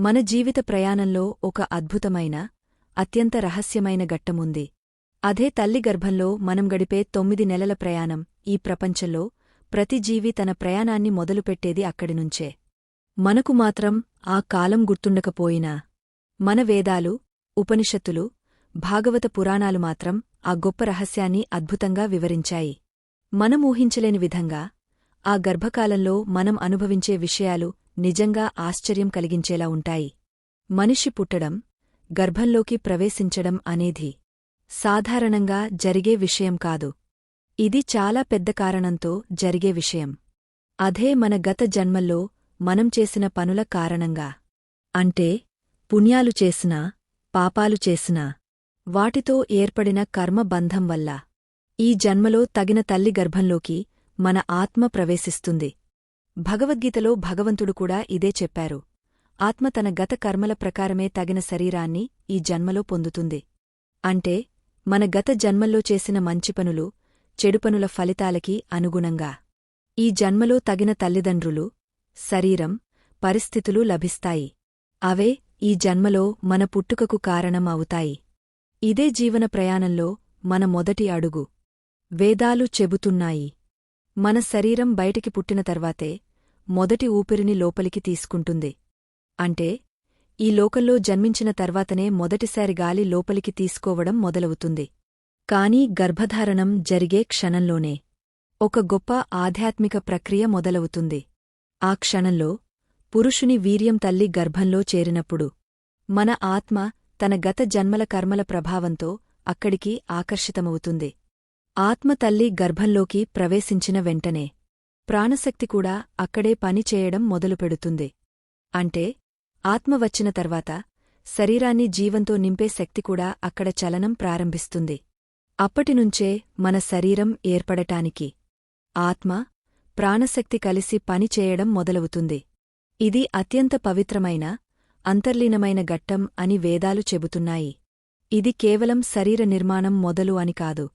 మన జీవిత ప్రయాణంలో ఒక అద్భుతమైన అత్యంత రహస్యమైన ఘట్టముంది అదే తల్లి గర్భంలో మనం గడిపే తొమ్మిది నెలల ప్రయాణం ఈ ప్రపంచంలో ప్రతి జీవి తన ప్రయాణాన్ని మొదలుపెట్టేది అక్కడినుంచే మనకు మాత్రం ఆ కాలం గుర్తుండకపోయినా మన వేదాలు ఉపనిషత్తులు భాగవత పురాణాలు మాత్రం ఆ గొప్ప రహస్యాన్ని అద్భుతంగా వివరించాయి. మనం ఊహించలేని విధంగా ఆ గర్భకాలంలో మనం అనుభవించే విషయాలు నిజంగా ఆశ్చర్యం కలిగించేలా ఉంటాయి. మనిషి పుట్టడం గర్భంలోకి ప్రవేశించడం అనేది సాధారణంగా జరిగే విషయం కాదు. ఇది చాలా పెద్ద కారణంతో జరిగే విషయం. అదే మన గత జన్మల్లో మనం చేసిన పనుల కారణంగా. అంటే పుణ్యాలు చేసినా పాపాలు చేసినా వాటితో ఏర్పడిన కర్మబంధం వల్ల ఈ జన్మలో తగిన తల్లి గర్భంలోకి మన ఆత్మ ప్రవేశిస్తుంది. భగవద్గీతలో భగవంతుడు కూడా ఇదే చెప్పారు. ఆత్మ తన గత కర్మల ప్రకారమే తగిన శరీరాన్ని ఈ జన్మలో పొందుతుంది. అంటే మన గత జన్మల్లో చేసిన మంచి పనులు చెడుపనుల ఫలితాలకి అనుగుణంగా. ఈ జన్మలో తగిన తల్లిదండ్రులు శరీరం పరిస్థితులు లభిస్తాయి. అవే ఈ జన్మలో మన పుట్టుకకు కారణం అవుతాయి. ఇదే జీవన ప్రయాణంలో మన మొదటి అడుగు. వేదాలు చెబుతున్నాయి. మన శరీరం బయటికి పుట్టిన తర్వాతే మొదటి ఊపిరిని లోపలికి తీసుకుంటుంది. అంటే ఈ లోకల్లో జన్మించిన తర్వాతనే మొదటిసారి గాలి లోపలికి తీసుకోవడం మొదలవుతుంది. కాని గర్భధారణం జరిగే క్షణంలోనే ఒక గొప్ప ఆధ్యాత్మిక ప్రక్రియ మొదలవుతుంది. ఆ క్షణంలో పురుషుని వీర్యం తల్లి గర్భంలో చేరినప్పుడు మన ఆత్మ తన గత జన్మల కర్మల ప్రభావంతో అక్కడికి ఆకర్షితమవుతుంది. ఆత్మ తల్లి గర్భంలోకి ప్రవేశించిన వెంటనే ప్రాణశక్తి కూడా అక్కడే పనిచేయడం మొదలుపెడుతుంది. అంటే ఆత్మ వచ్చిన తర్వాత శరీరాన్ని జీవంతో నింపే శక్తి కూడా అక్కడ చలనం ప్రారంభిస్తుంది. అప్పటినుంచే మన శరీరం ఏర్పడటానికి ఆత్మ ప్రాణశక్తి కలిసి పనిచేయడం మొదలవుతుంది. ఇది అత్యంత పవిత్రమైన అంతర్లీనమైన ఘట్టం అని వేదాలు చెబుతున్నాయి. ఇది కేవలం శరీర నిర్మాణం మొదలు అని కాదు.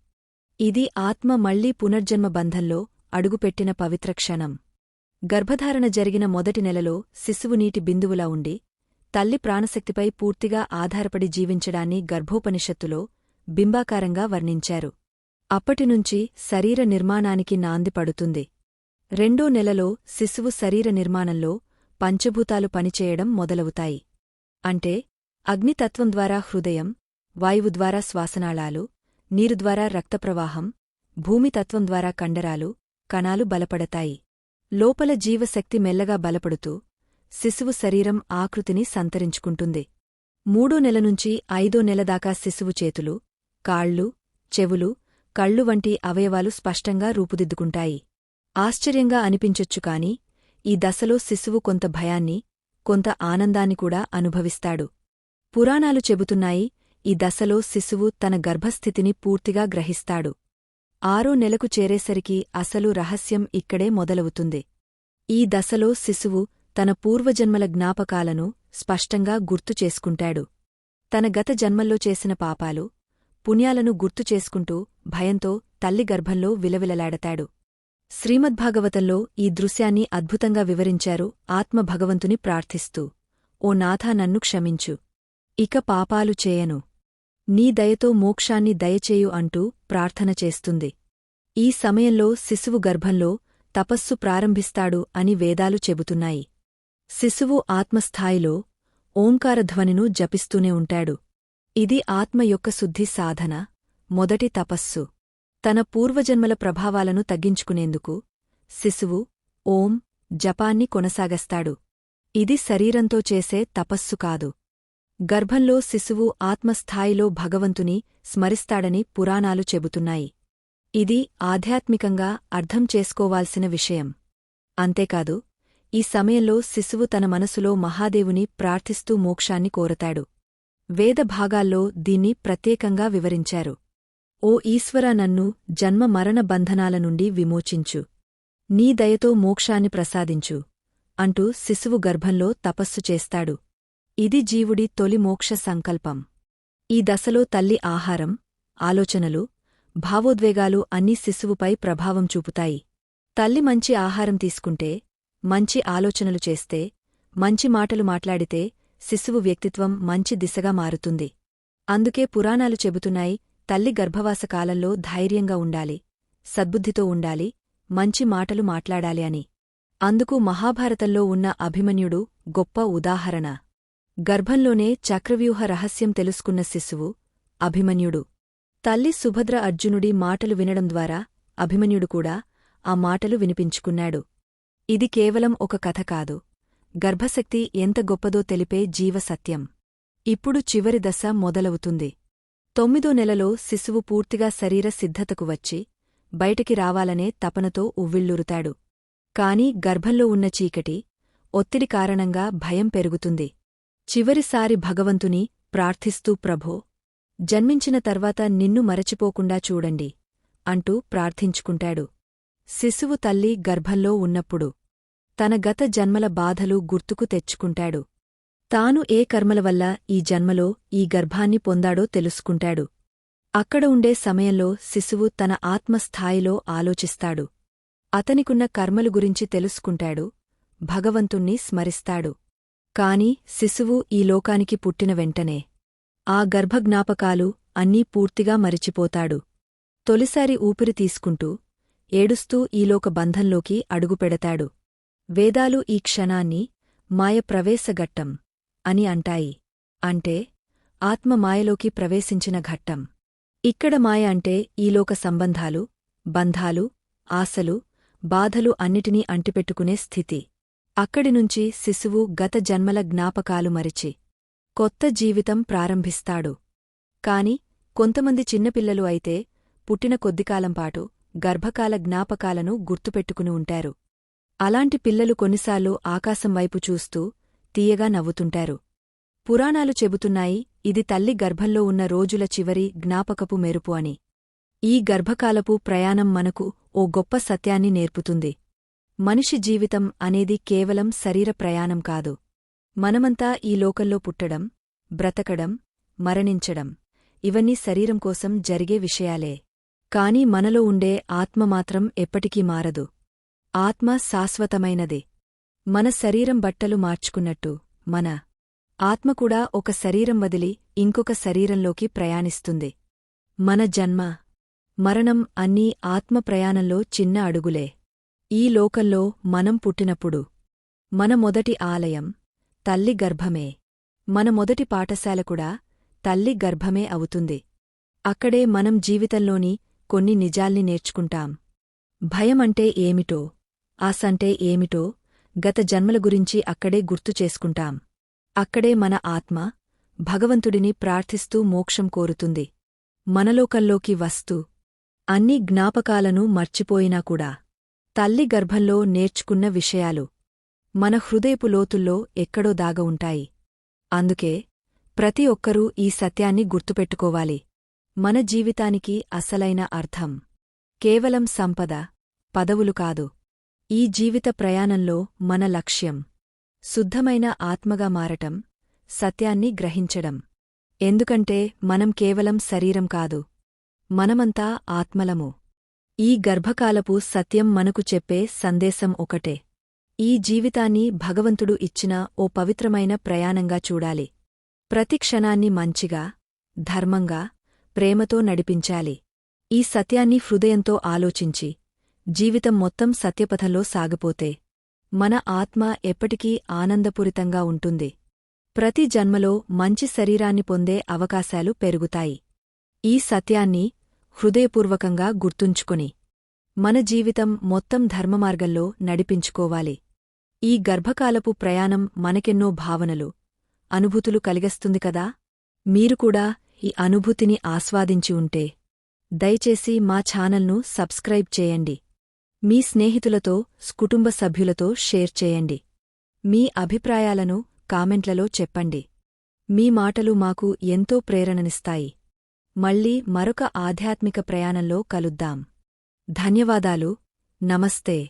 ఇది ఆత్మ మళ్ళీ పునర్జన్మ బంధంలో అడుగుపెట్టిన పవిత్ర క్షణం. గర్భధారణ జరిగిన మొదటి నెలలో శిశువు నీటి బిందువులా ఉండి తల్లి ప్రాణశక్తిపై పూర్తిగా ఆధారపడి జీవించడాన్ని గర్భోపనిషత్తులో బింబాకారంగా వర్ణించారు. అప్పటినుంచి శరీర నిర్మాణానికి నాంది పడుతుంది. రెండో నెలలో శిశువు శరీర నిర్మాణంలో పంచభూతాలు పనిచేయడం మొదలవుతాయి. అంటే అగ్నితత్వం ద్వారా హృదయం వాయువు ద్వారా శ్వాసనాళాలు నీరు ద్వారా రక్తప్రవాహం భూమితత్వం ద్వారా కండరాలు కణాలు బలపడతాయి. లోపల జీవశక్తి మెల్లగా బలపడుతూ శిశువు శరీరం ఆకృతిని సంతరించుకుంటుంది. మూడో నెల నుంచి ఐదో నెలదాకా శిశువు చేతులు కాళ్ళు చెవులు కళ్ళు వంటి అవయవాలు స్పష్టంగా రూపుదిద్దుకుంటాయి. ఆశ్చర్యంగా అనిపించొచ్చు కాని ఈ దశలో శిశువు కొంత భయాన్ని కొంత ఆనందాన్ని కూడా అనుభవిస్తాడు. పురాణాలు చెబుతున్నాయి ఈ దశలో శిశువు తన గర్భస్థితిని పూర్తిగా గ్రహిస్తాడు. ఆరో నెలకు చేరేసరికి అసలు రహస్యం ఇక్కడే మొదలవుతుంది. ఈ దశలో శిశువు తన పూర్వజన్మల జ్ఞాపకాలను స్పష్టంగా గుర్తు చేసుకుంటాడు. తన గత జన్మల్లో చేసిన పాపాలు పుణ్యాలను గుర్తు చేసుకుంటూ భయంతో తల్లి గర్భంలో విలవిలలాడతాడు. శ్రీమద్భాగవతంలో ఈ దృశ్యాన్ని అద్భుతంగా వివరించారు ఆత్మ భగవంతుని ప్రార్థిస్తూ ఓ నాథా నన్ను క్షమించు. ఇక పాపాలు చేయను. నీ దయతో మోక్షాన్ని దయచేయు అంటూ ప్రార్థన చేస్తుంది. ఈ సమయంలో శిశువు గర్భంలో తపస్సు ప్రారంభిస్తాడు అని వేదాలు చెబుతున్నాయి. శిశువు ఆత్మస్థాయిలో ఓంకారధ్వనిను జపిస్తూనే ఉంటాడు. ఇది ఆత్మ యొక్క శుద్ధి సాధన మొదటి తపస్సు. తన పూర్వజన్మల ప్రభావాలను తగ్గించుకునేందుకు శిశువు ఓం జపాన్ని కొనసాగస్తాడు. ఇది శరీరంతో చేసే తపస్సు కాదు. గర్భంలో శిశువు ఆత్మస్థాయిలో భగవంతుని స్మరిస్తాడని పురాణాలు చెబుతున్నాయి. ఇది ఆధ్యాత్మికంగా అర్థం చేసుకోవాల్సిన విషయం. అంతేకాదు ఈ సమయంలో శిశువు తన మనసులో మహాదేవుని ప్రార్థిస్తూ మోక్షాన్ని కోరతాడు. వేద భాగాల్లో దీన్ని ప్రత్యేకంగా వివరించారు. ఓ ఈశ్వర నన్ను జన్మ మరణ బంధనాల నుండి విమోచించు. నీ దయతో మోక్షాన్ని ప్రసాదించు అంటూ శిశువు గర్భంలో తపస్సు చేస్తాడు. ఇది జీవుడి తొలి మోక్ష సంకల్పం. ఈ దశలో తల్లి ఆహారం ఆలోచనలు భావోద్వేగాలు అన్నీ శిశువుపై ప్రభావం చూపుతాయి. తల్లి మంచి ఆహారం తీసుకుంటే మంచి ఆలోచనలు చేస్తే మంచి మాటలు మాట్లాడితే శిశువు వ్యక్తిత్వం మంచి దిశగా మారుతుంది. అందుకే పురాణాలు చెబుతున్నాయి తల్లి గర్భవాస కాలంలో ధైర్యంగా ఉండాలి సద్బుద్ధితో ఉండాలి మంచి మాటలు మాట్లాడాలి అని. అందుకు మహాభారతంలో ఉన్న అభిమన్యుడు గొప్ప ఉదాహరణ. గర్భంలోనే చక్రవ్యూహ రహస్యం తెలుసుకున్న శిశువు అభిమన్యుడు. తల్లి సుభద్ర అర్జునుడి మాటలు వినడం ద్వారా అభిమన్యుడు కూడా ఆ మాటలు వినిపించుకున్నాడు. ఇది కేవలం ఒక కథ కాదు. గర్భశక్తి ఎంత గొప్పదో తెలిపే జీవసత్యం ఇప్పుడు చివరి దశ మొదలవుతుంది. తొమ్మిదో నెలలో శిశువు పూర్తిగా శరీర సిద్ధతకు వచ్చి బయటికి రావాలనే తపనతో ఉవ్విళ్ళురుతాడు కాని గర్భంలో ఉన్న చీకటి ఒత్తిడి కారణంగా భయం పెరుగుతుంది. చివరిసారి భగవంతుని ప్రార్థిస్తూ ప్రభో జన్మించిన తర్వాత నిన్ను మరచిపోకుండా చూడండి అంటూ ప్రార్థించుకుంటాడు. శిశువు తల్లి గర్భంలో ఉన్నప్పుడు తన గత జన్మల బాధలు గుర్తుకు తెచ్చుకుంటాడు. తాను ఏ కర్మల వల్ల ఈ జన్మలో ఈ గర్భాన్ని పొందాడో తెలుసుకుంటాడు. అక్కడ ఉండే సమయంలో శిశువు తన ఆత్మస్థాయిలో ఆలోచిస్తాడు. అతనికున్న కర్మలు గురించి తెలుసుకుంటాడు. భగవంతుణ్ణి స్మరిస్తాడు. కాని శిశువు ఈ లోకానికి పుట్టిన వెంటనే. ఆ గర్భజ్ఞాపకాలు అన్నీ పూర్తిగా మరిచిపోతాడు. తొలిసారి ఊపిరి తీసుకుంటూ ఏడుస్తూ ఈలోక బంధంలోకి అడుగుపెడతాడు వేదాలు ఈ క్షణాన్ని మాయ ప్రవేశఘట్టం అని అంటాయి. అంటే ఆత్మ మాయలోకి ప్రవేశించిన ఘట్టం. ఇక్కడ మాయ అంటే ఈలోక సంబంధాలు బంధాలు ఆశలు బాధలు అన్నిటినీ అంటిపెట్టుకునే స్థితి. అక్కడినుంచి శిశువు గత జన్మల జ్ఞాపకాలు మరిచి కొత్త జీవితం ప్రారంభిస్తాడు. కాని కొంతమంది చిన్నపిల్లలు అయితే పుట్టిన కొద్దికాలంపాటు గర్భకాల జ్ఞాపకాలను గుర్తుపెట్టుకుని ఉంటారు. అలాంటి పిల్లలు కొన్నిసార్లు ఆకాశం వైపు చూస్తూ తీయగా నవ్వుతుంటారు. పురాణాలు చెబుతున్నాయి ఇది తల్లి గర్భంలో ఉన్న రోజుల చివరి జ్ఞాపకపు మెరుపు అని. ఈ గర్భకాలపు ప్రయాణం మనకు ఓ గొప్ప సత్యాన్ని నేర్పుతుంది. మనిషి జీవితం అనేది కేవలం శరీర ప్రయాణం కాదు. మనమంతా ఈ లోకల్లో పుట్టడం బ్రతకడం మరణించడం ఇవన్నీ శరీరం కోసం జరిగే విషయాలే. కాని మనలో ఉండే ఆత్మ మాత్రం ఎప్పటికీ మారదు. ఆత్మ శాశ్వతమైనదే. మన శరీరం బట్టలు మార్చుకున్నట్టు మన ఆత్మ కూడా ఒక శరీరం వదిలి ఇంకొక శరీరంలోకి ప్రయాణిస్తుంది. మన జన్మ మరణం అన్నీ ఆత్మ ప్రయాణంలో చిన్న అడుగులే. ఈ లోకంలో మనం పుట్టినప్పుడు మన మొదటి ఆలయం తల్లి గర్భమే. మన మొదటి పాఠశాల కూడా తల్లి గర్భమే అవుతుంది. అక్కడే మనం జీవితంలోని కొన్ని నిజాల్ని నేర్చుకుంటాం. భయమంటే ఏమిటో ఆసంటే ఏమిటో గత జన్మల గురించి అక్కడే గుర్తు చేసుకుంటాం. అక్కడే మన ఆత్మ భగవంతుడిని ప్రార్థిస్తూ మోక్షం కోరుతుంది. మనలోకల్లోకి వస్తూ అన్ని జ్ఞాపకాలను మర్చిపోయినా కూడా తల్లి గర్భంలో నేర్చుకున్న విషయాలు. మన హృదయపు లోతుల్లో ఎక్కడో దాగ ఉంటాయి. అందుకే ప్రతి ఒక్కరూ ఈ సత్యాన్ని గుర్తుపెట్టుకోవాలి. మన జీవితానికి అసలైన అర్థం. కేవలం సంపద పదవులు కాదు. ఈ జీవిత ప్రయాణంలో మన లక్ష్యం. శుద్ధమైన ఆత్మగా మారటం సత్యాన్ని గ్రహించడం. ఎందుకంటే మనం కేవలం శరీరం కాదు. మనమంతా ఆత్మలము. ఈ గర్భకాలపు సత్యం మనకు చెప్పే సందేశం ఒకటే. ఈ జీవితాన్ని భగవంతుడు ఇచ్చిన ఓ పవిత్రమైన ప్రయాణంగా చూడాలి. ప్రతి క్షణాన్ని మంచిగా ధర్మంగా ప్రేమతో నడిపించాలి. ఈ సత్యాన్ని హృదయంతో ఆలోచించి జీవితం మొత్తం సత్యపథంలో సాగిపోతే మన ఆత్మ ఎప్పటికీ ఆనందపూరితంగా ఉంటుంది. ప్రతి జన్మలో మంచి శరీరాన్ని పొందే అవకాశాలు పెరుగుతాయి. ఈ సత్యాన్ని హృదయపూర్వకంగా గుర్తుంచుకొని మన జీవితం మొత్తం ధర్మమార్గంలో నడిపించుకోవాలి. ఈ గర్భకాలపు ప్రయాణం మనకెన్నో భావనలు అనుభూతులు కలిగస్తుంది కదా? మీరు కూడా ఈ అనుభూతిని ఆస్వాదించి ఉంటే దయచేసి మా ఛానల్ను సబ్స్క్రైబ్ చేయండి. మీ స్నేహితులతో కుటుంబ సభ్యులతో షేర్ చేయండి. మీ అభిప్రాయాలను కామెంట్లలో చెప్పండి. మీ మాటలు మాకు ఎంతో ప్రేరణనిస్తాయి. మళ్ళీ మరొక ఆధ్యాత్మిక ప్రయాణంలో కలుద్దాం. ధన్యవాదాలు. నమస్తే.